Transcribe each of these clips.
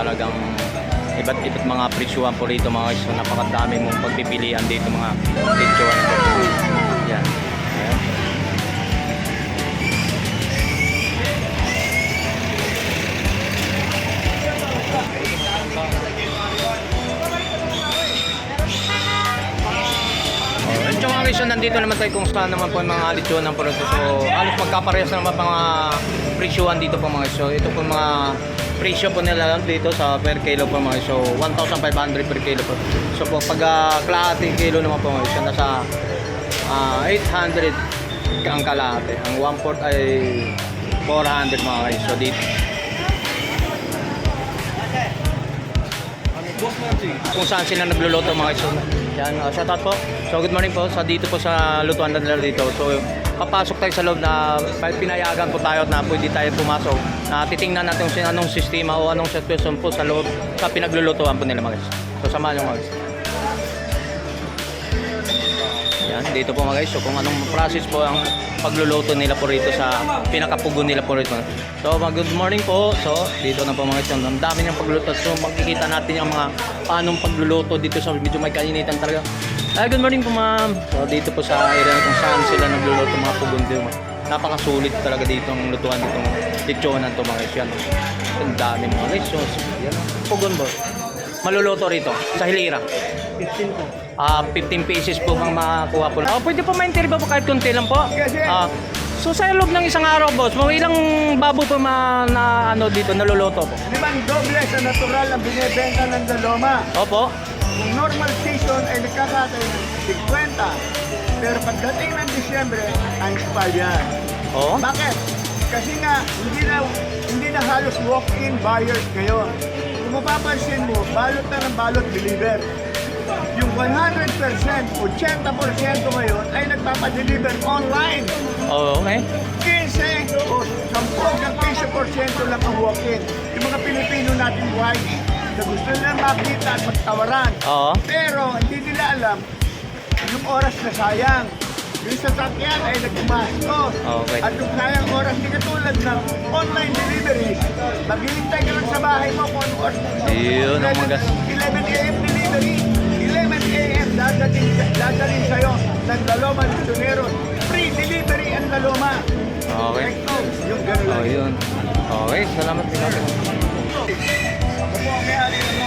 talagang iba't iba't mga presyuhan po rito mga guys. So, napakadami mong pagpipilian dito mga presyuhan po. Yan. Ayan. Yung mga guys, so nandito naman tayo kung saan naman po mga lechon ng produkto. So, halos magkaparehas naman mga presyuhan dito po mga guys. So, ito po mga presyo po nila dito sa per kilo po mga. So, 1,500 per kilo po. So, po, pag uh, kalahati kilo naman po mga so, nasa ah, 800 ang kalahati. Ang 1 fourth ay 400 mga guys. So, dito. kung saan sila nagluluto mga guys. So, yan, uh, shout out po. So good morning po sa dito po sa lutuan nila dito. So papasok tayo sa loob na pinayagan po tayo na pwede tayo pumasok. Na titingnan natin kung anong sistema o anong situation po sa loob sa pinaglulutuan po nila mga guys. So samahan nyo mga guys. Yan, dito po mga guys. So kung anong process po ang pagluluto nila po rito sa pinakapugo nila po rito. So mag good morning po. So dito na po mga guys. Ang dami niyang pagluluto. So makikita natin yung mga paanong pagluluto dito sa medyo may kainitan talaga. Ay, good morning po ma'am. So dito po sa area kung saan sila nagluluto mga pugon dito. Napakasulit talaga dito ang lutuan ditong lechonan to mga guys. Yan. Ang dami mga guys. So, yan. Pugon po. Maluluto rito sa Hilira. 15 po. Ah, 15 pieces po ang makuha po. Oh, pwede po ma-interview po kahit konti lang po. Ah, so sa loob ng isang araw, boss, mga ilang babo po ma, na ano dito naluluto po? Limang doble sa natural ang binibenta ng Daloma. Opo. Kung normal season ay nagkakatay ng 50. Pero pagdating ng Disyembre, times pa yan. Oh. Bakit? Kasi nga, hindi na, hindi na halos walk-in buyers ngayon. Kung mapapansin mo, balot na ng balot deliver. Yung 100%, 80% ngayon ay nagpapadeliver online. Oh, okay. 15 o 10 hanggang 15% lang ang walk-in. Yung mga Pilipino natin white na gusto nila makita at magtawaran. Oo. Pero hindi nila alam yung oras na sayang. Yung sasakyan ay nagpumastos. Okay. At yung sayang oras, hindi katulad ng online delivery. Maghihintay ka lang sa bahay mo kung ano oras. Yun ang mga- 11 a.m. delivery. 11 a.m. dadating, dadaling sa'yo ng Laloma Misionero. Free delivery ang Laloma. Okay. Ito, yung gano'n Oh, lang. yun. Okay, salamat din natin. Ako po ang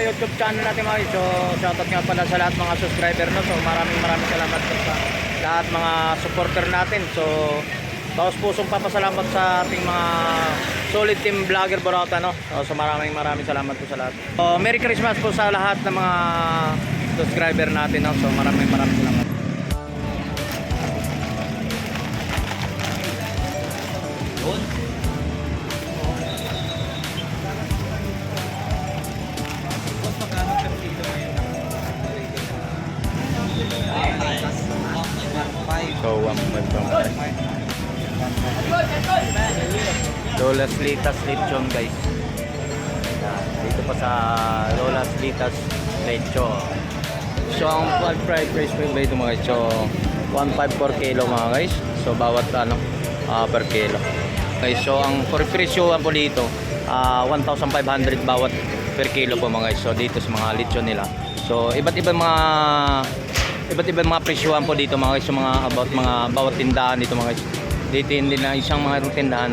YouTube channel natin mga. So, shoutout nga pala sa lahat mga subscriber no. So, maraming maraming salamat po sa lahat mga supporter natin. So, taos pusong papasalamat sa ating mga solid team vlogger Borota no. So, so maraming maraming salamat po sa lahat. So, Merry Christmas po sa lahat ng mga subscriber natin no. So, maraming maraming salamat. Litas Lechon guys. Yan, Dito pa sa Lolas Litas Lechon. So, ang fried rice po ba ito mga guys? So, 1.5 per kilo mga guys. So, bawat ano, ah, per kilo. Okay, so ang per presyo po dito, ah, 1,500 bawat per kilo po mga guys. So, dito sa mga lechon nila. So, iba't ibang mga iba't ibang mga presyohan po dito mga guys, yung mga about mga bawat tindahan dito mga guys. Dito hindi na isang mga tindahan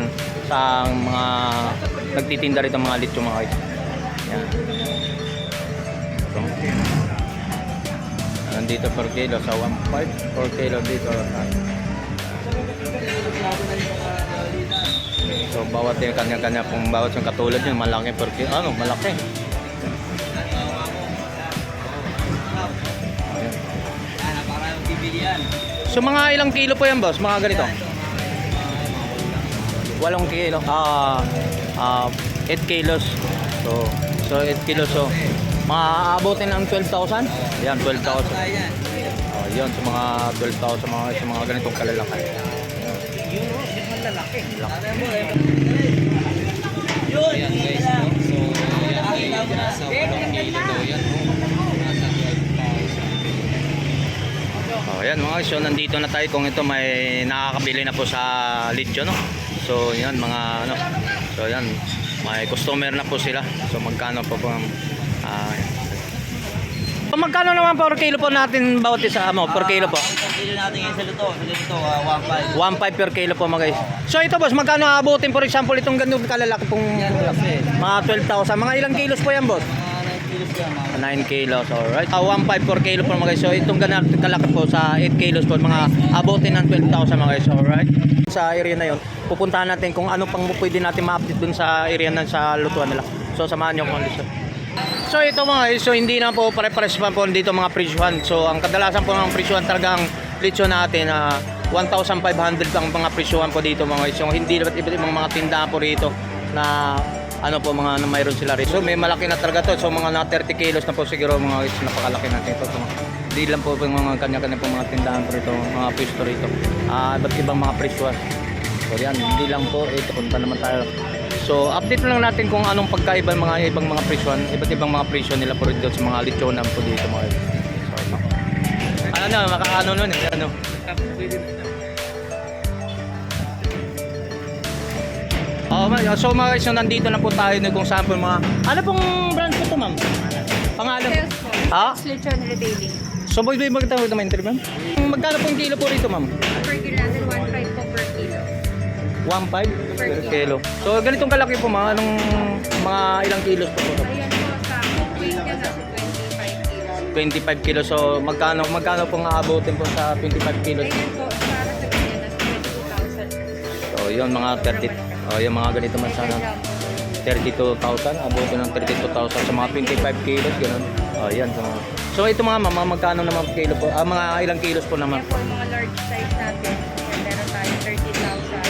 sa mga nagtitinda rito mga lechon mga guys. Yan. Nandito per kilo sa 1.5 per kilo dito. So bawat yung kanya-kanya kung bawat yung katulad yun malaki per kilo. Ano, malaki. So mga ilang kilo po yan boss? Mga ganito? Walong kilo. Ah, ah, 8 kilos. So, so 8 kilos. So, maaabotin ng 12,000? Yan, 12,000. Oh, yun, sa mga 12,000 sa mga, sa mga ganitong kalalaki. Yun, oh, hindi man lalaki. Ayan guys, no? So, yan ay nasa walong kilo daw yan? Nasa 12,000. Oh, ayan mga guys, so nandito na tayo kung ito may nakakabili na po sa Lidyo, no? So, yan mga ano. So, yan. May customer na po sila. So, magkano po po ang ah, So, magkano naman per kilo po natin bawat isa mo? Per kilo po? Ang kilo natin ngayon sa luto. Sa luto, uh, 1.5. 1.5 per kilo po mga guys. So ito boss, magkano aabutin for example itong ganun kalalaki pong kasi. mga 12,000. Mga ilang kilos po yan boss? Mga 9 kilos yan, mga 9 kilos, alright. Uh, 1.5 per kilo po mga guys. So itong ganun kalaki po sa 8 kilos po, mga abutin ng 12,000 mga guys, alright. Sa area na yon, pupuntahan natin kung ano pang pwede natin ma-update dun sa area na sa lutuan nila. So samahan niyo ko dito. So ito mga so hindi na po pare-pares pa po dito mga presyuhan. So ang kadalasan po ng presyuhan talagang lechon natin na 1,500 ang mga presyuhan po dito mga guys. So hindi iba't iba't ibang mga tindahan po rito na ano po mga na mayroon sila rito. So may malaki na talaga to. So mga na 30 kilos na po siguro mga guys, napakalaki natin ito. Hindi lang po yung mga kanya-kanya po mga tindahan po rito, mga pwesto rito. Ah, iba't ibang mga presyuhan. So yan, hindi lang po, ito punta naman tayo. So update lang natin kung anong pagkaiba ng mga ibang mga presyon, iba't ibang mga presyon nila po dito sa mga lechonan po dito mga So, ano. ano na, makaano nun eh, ano. Oh, so mga guys, so nandito na po tayo na kung saan po mga, ano pong brand po to ma'am? Pangalan? Sales po. Ha? Lechon retailing. So boy, boy, magkano naman interview ma'am? Magkano pong kilo po rito ma'am? Per kilo natin, 1.5 po per kilo. 1.5 per Per kilo. So ganitong kalaki po mga anong mga ilang kilos po po? Ayan po, sa weight niya nasa 25 25 kilos. kilos. So magkano magkano pong aabutin po sa 25 kilos? Ayan po, para sa ganyan, nasa 22,000. So yun mga 30 oh yung mga ganito man sana 32,000 abutin ng 32,000 sa mga 25 kilos ganun. Oh yan so, so ito mga mama magkano naman kilo po? Ah, mga ilang kilos po naman? Ayan po, mga large size natin. Ayan, meron tayo 30,000.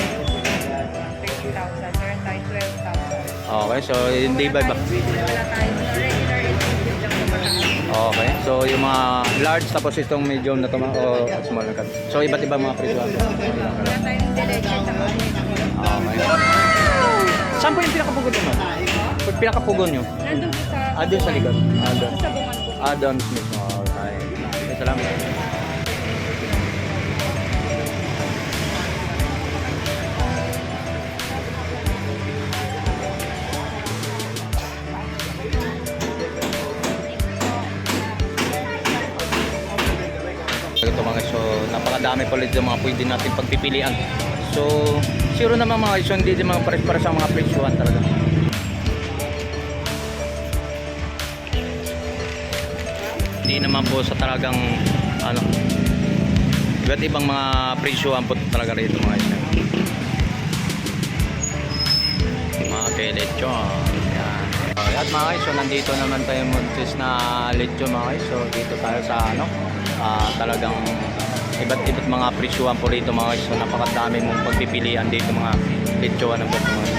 30,000. Meron tayo 12,000. Okay, so hindi ba iba? Wala tayo regular and medium lang po mataas. Okay. So yung mga large tapos itong medium na to mga o small na cut. So iba't iba mga presyo. Wala tayong deleche at Okay. Saan po yung pinakapugon nyo? Pinakapugon nyo? Nandun po sa... Ah, doon sa likod. Ah, doon. Sa bungan po. Doon mismo. Okay. Okay, salamat. Ito mga so napakadami pala dito mga pwede natin pagpipilian. So, zero naman mga so hindi din mga pares-pares ang mga presyohan talaga. Naman po sa talagang ano iba't ibang mga presyohan po talaga rito mga isyo. Mga kay lechon. Yan. Okay, at mga guys, so nandito naman tayo muntis na lechon mga guys. So dito tayo sa ano, ah, talagang iba't iba't mga presyohan po rito mga guys. So napakadami mong pagpipilian dito mga lechon ng mga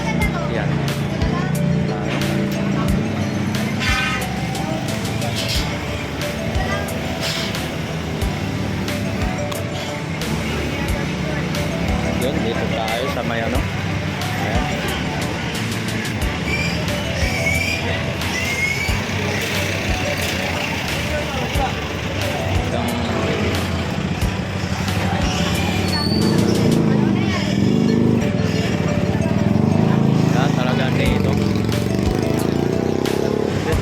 dito tayo sa may ano. Ayan. Yan, talagang dito.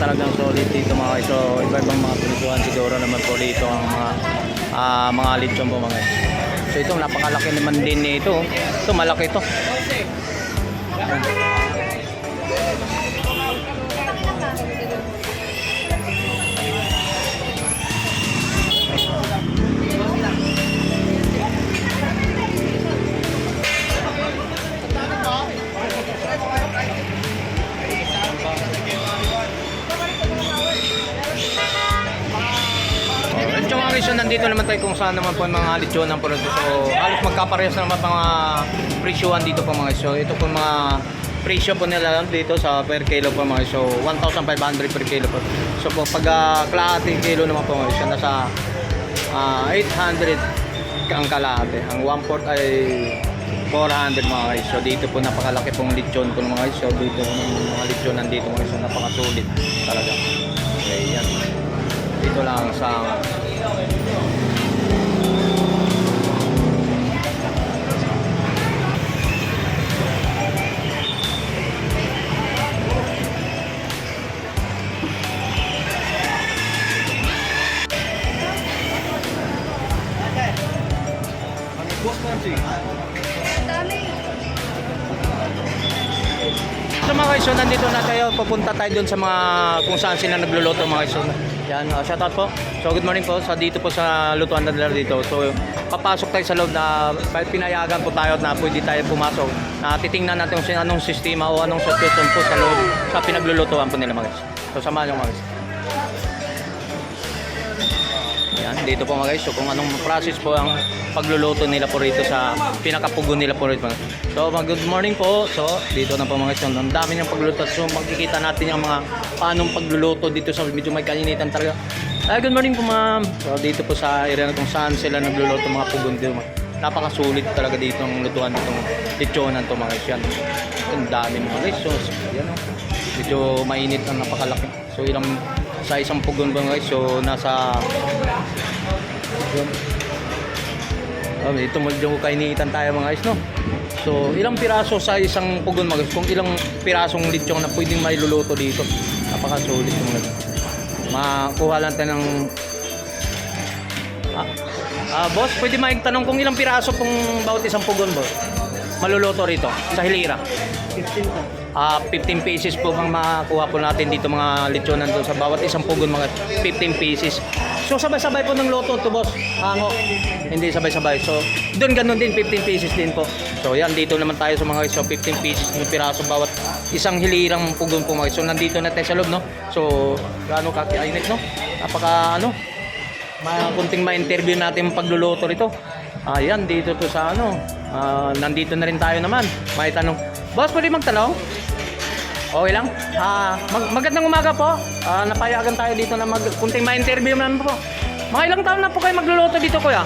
Talagang solid dito mga guys. So, iba-ibang mga pinituan siguro naman po dito ang mga ah, mga lechon po mga guys. So ito napakalaki naman din nito. Ito malaki ito. So nandito naman tayo kung saan naman po yung mga lechon ng produto. So, halos magkaparehas naman mga presyohan dito po mga. So, ito po mga presyo po nila dito sa per kilo po mga. So, 1,500 per kilo po. So, po, pag uh, kalahating kilo naman po mga so, nasa ah, 800 ang kalahati. Ang 1/4 ay 400 mga guys. So dito po napakalaki pong lechon po mga. So dito yung mga lechon nandito mga. So napakasulit talaga. Okay, yan. Dito lang sa guys, so nandito na tayo. Pupunta tayo doon sa mga kung saan sila nagluluto mga guys. So, yan, uh, shout out po. So good morning po sa dito po sa lutuan na nila dito. So papasok tayo sa loob na pinayagan po tayo na pwede tayo pumasok. Na titingnan natin kung anong sistema o anong situation po sa loob sa pinaglulutuan po nila mga guys. So samahan nyo mga guys. Dito po mga guys. So kung anong process po ang pagluluto nila po rito sa pinakapugo nila po rito. So mag good morning po. So dito na po mga guys. Ang dami niyang pagluluto. So makikita natin yung mga paanong pagluluto dito sa medyo may kalinitan talaga. Ay, good morning po ma'am. So dito po sa area na kung saan sila nagluluto mga pugon dito. Napakasulit talaga dito ang lutuan ditong lechonan to mga guys. Yan. Ang dami mga guys. So yan o. Medyo mainit ang napakalaki. So ilang sa isang pugon ba guys. So nasa Oh, ito medyo kainitan tayo mga guys, no? So, ilang piraso sa isang pugon mga guys? Kung ilang pirasong lechong na pwedeng mailuluto dito. Napakasulit mga guys. Makuha lang tayo ng... Ah, ah, boss, pwede maigtanong kung ilang piraso pong bawat isang pugon, boss? Maluluto rito, sa Hilira. 15 Ah, 15 pieces po ang makuha po natin dito mga lechonan doon sa bawat isang pugon mga 15 pieces. So sabay-sabay po ng loto to boss. Hango. Hindi sabay-sabay. So doon ganun din 15 pieces din po. So yan dito naman tayo sa mga so 15 pieces ng piraso bawat isang hilirang pugon po mga. So nandito na tayo sa loob no. So gaano kakiinit no. Napaka ano ma kunting ma-interview natin yung pagluluto nito. Ayan, dito po sa ano. ah, nandito na rin tayo naman. May tanong. Boss, pwede magtanong? Okay lang? Ah, mag magandang umaga po. Ah, napayagan tayo dito na mag kunting ma-interview naman po. Mga ilang taon na po kayo magluluto dito, kuya?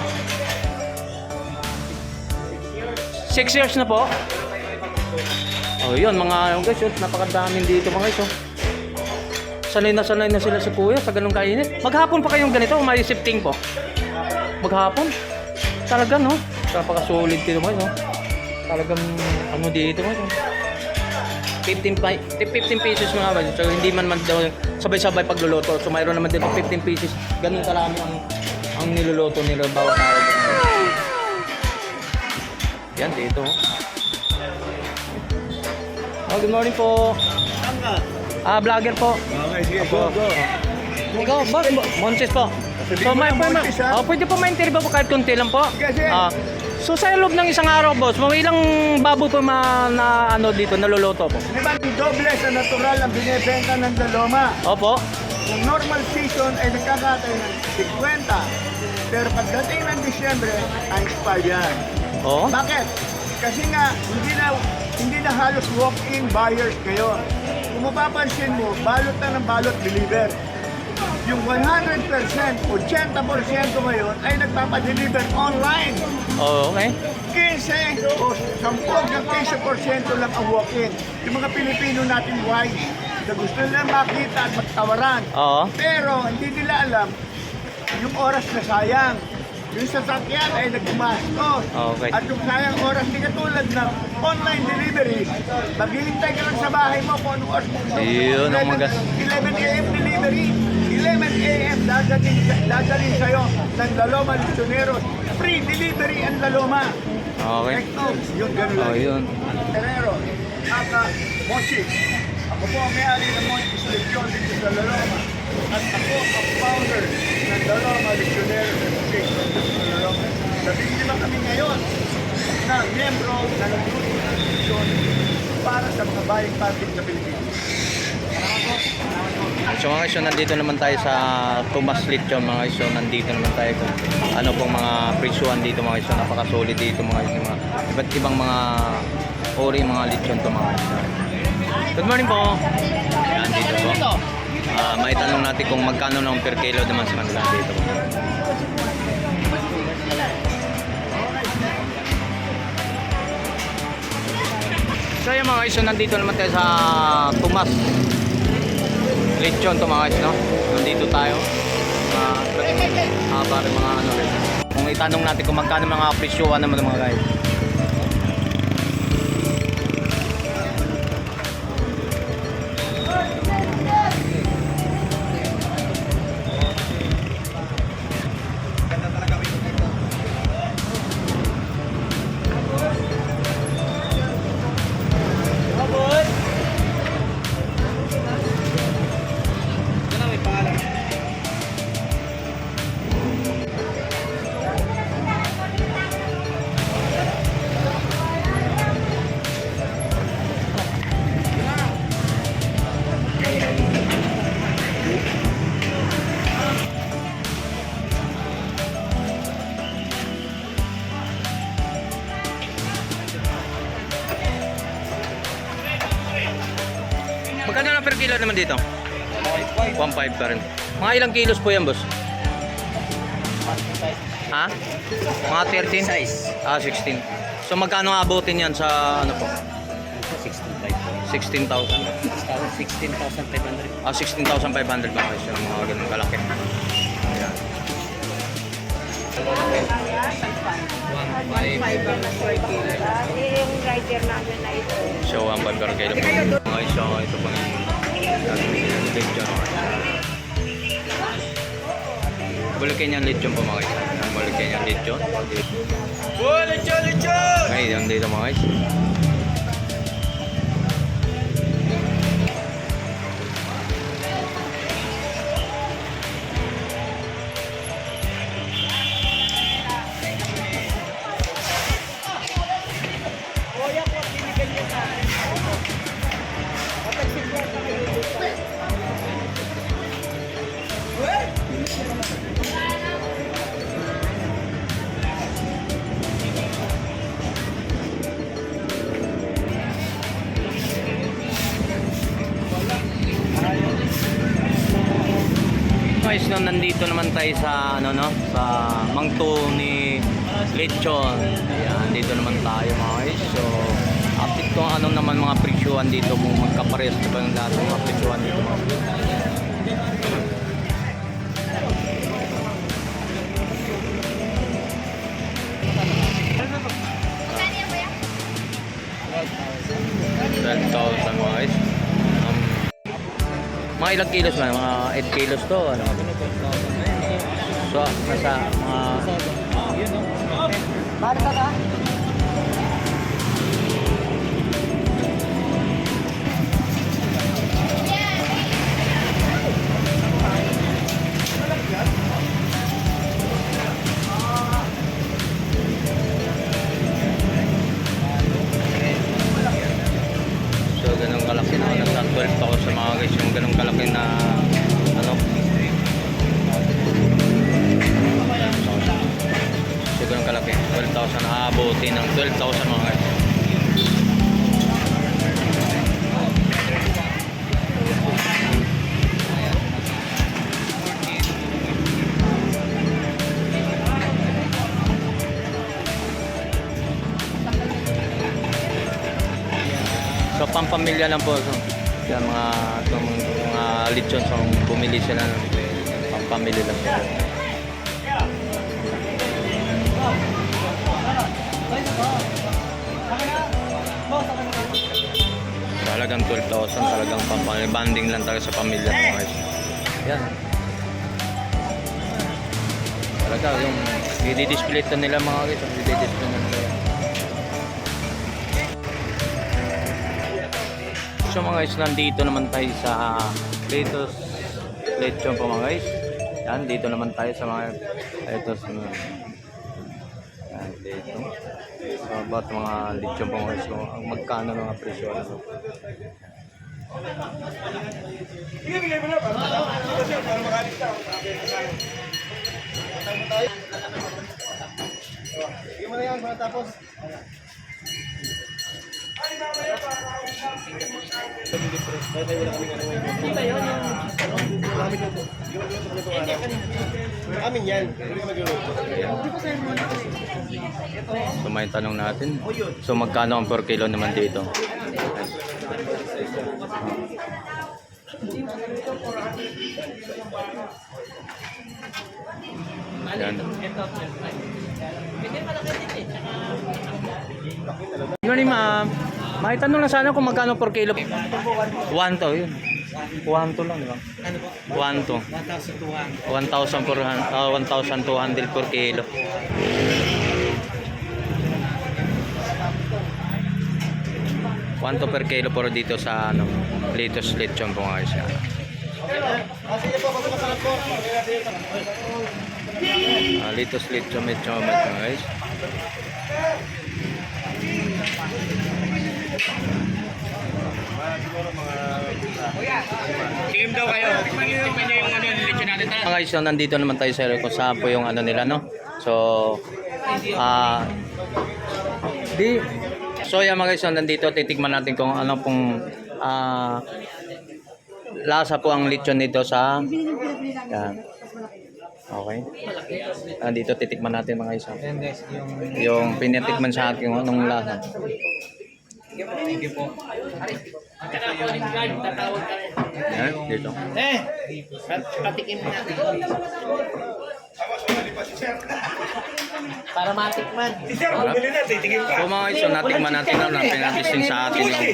Six years na po. Oh, yun mga guys, yun, napakadaming dito mga guys. Oh. Sanay na sanay na sila sa kuya sa ganung kainit. Maghapon pa kayong ganito, may shifting po. Maghapon. Talaga no. Napakasulit dito mga no. Talagang ano dito mga no. 15 pi- 15 pesos mga ba. So hindi man man daw sabay-sabay pagluluto. So mayroon naman dito 15 pieces. Ganun karami ang ang niluluto nila bawat araw. Yan dito. Oh, good morning po. Ah, vlogger po. Okay, sige, go, go. Ikaw, boss, Bo- Montes po. Mo may Montes, ha? oh, pwede po ma-interview po kahit konti lang po. Kasi- Ah, so sa loob ng isang araw, boss, mga ilang babo po ma, na ano dito, naluluto po? Di ba yung doble sa natural ang binibenta ng daloma? Opo. Yung normal season ay nagkakatay ng 50. Pero pagdating ng Disyembre, 5 yan. Oo. Bakit? Kasi nga, hindi na, hindi na halos walk-in buyers ngayon. Kung mapapansin mo, balot na ng balot deliver. Yung 100%, 80% ngayon ay nagpapadeliver online. Oh, okay. 15 o 10 hanggang 15% lang ang walk-in. Yung mga Pilipino natin wise na gusto nila makita at magtawaran. Oo. Pero hindi nila alam yung oras na sayang. Yung sasakyan ay nagmastos. Okay. At yung sayang oras, di katulad ng online delivery, maghihintay ka lang sa bahay mo kung anong oras. Yun ang magas- 11 a.m. delivery. 11 a.m. dadalhin, dadalhin sa'yo ng Laloma Listoneros. Free delivery ang Laloma. Okay. Notes. Yun, ganun lang. Oh, yun. Terrero, at uh, Mochi. Ako po ang may-ari ng Mochi's Legion dito sa Laloma. At ako ang founder ng Laloma Legionnaires Association dito sa Laloma. Labing lima kami ngayon na miyembro na nagtutulong ng legion para sa mga bayang public sa Pilipinas. So mga iso, nandito naman tayo sa Tomas Lithium mga iso. Nandito naman tayo kung ano pong mga presyuan dito mga iso. Napaka-solid dito mga iso. Mga, iba't ibang mga ori mga lithium to mga iso. Good morning po. Ayan dito po. Uh, may tanong natin kung magkano ng per kilo naman sa kanila dito. So yung mga iso, nandito naman tayo sa Tomas Lechon to mga guys, no? Nandito tayo. Uh, uh, para mga ano rin. Kung itanong natin kung magkano mga presyoan naman ng mga guys. Per kilo naman dito? 1.5 pa rin. Mga ilang kilos po yan, boss? Ha? Mga 13? Size. Ah, 16. So magkano abutin yan sa ano po? 65 po. 16,000. 16,500. Ah, 16,500 ba kayo sa mga ganun kalaki? Ayan. 5 yung rider namin na ito. So, ang burger kilo po. Mga iso, ito pang yung lechon. Balikin yung lechon po mga isa. Balikin yung lechon. Oh, lechon, lechon! Ngayon, dito mga isa. Guys, no, nandito naman tayo sa ano no, sa Mangto ni Lechon. Ayan, dito naman tayo mga guys. So, update ko anong naman mga presyuhan dito kung magkaparehas ba yung lahat ng mga presyuhan dito. Twelve thousand guys. Mga ilang kilos ba? Mga 8 kilos to. Ano? So, nasa mga... So, pampamilya lang po. So, yan mga itong mga lechon so bumili sila ng pampamilya lang po. Talagang 12,000 talagang pampamilya. Banding lang talaga sa pamilya mga guys. Yan. Talaga yung i-display nila mga guys. I-display nila So mga guys, nandito naman tayo sa Litos Lechon po mga guys. Yan, dito naman tayo sa mga Litos. Yan, dito. So, about mga lechon po mga guys. So, ang magkano mga presyo. Ano. So may tanong natin. So magkano ang per kilo naman dito? Yan. Good morning, ma'am. Maitanong lang sana kung magkano per kilo. 1 to, yun. 1 to lang, di ba? Ano po? 1 to. 1,200. 1,000 per, ah, 1,200 per kilo. Kwanto per kilo po dito sa ano, Litos Lechon po nga siya. Ah, Litos Lechon medyo medyo guys. Team daw kayo. Tingnan niyo yung ano, lechon natin. Mga guys, so nandito naman tayo sa kung saan po yung ano nila, no? So, ah, di, so yan mga guys, so nandito, titigman natin kung ano pong, ah, lasa po ang lechon nito sa, yan. Okay. Nandito, titikman natin mga guys, yung... Yung pinatikman sa akin, anong lasa. Thank you po. Yan, dito. Eh, patikim natin. Para matikman. So mga guys, so natikman natin na pinatisting sa atin yung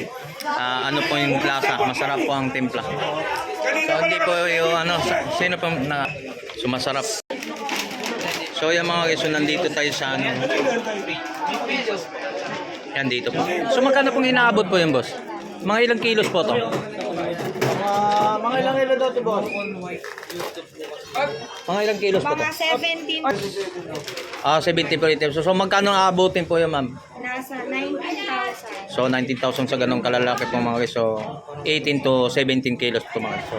ah, ano po yung lasa. Masarap po ang timpla. So hindi po yung ano, sino po na sumasarap. So yung mga guys, so nandito tayo sa ano. Yan dito po. So magkano pong inaabot po yung boss? Mga ilang kilos po to? Ah, mga ilang ilo daw to boss? Mga ilang kilos po to? Mga 17, Ah, 70 per liter. So, so magkano aabutin po yun ma'am? nasa 19,000. So 19,000 sa ganong kalalaki po mga guys. So 18 to 17 kilos po mga guys. So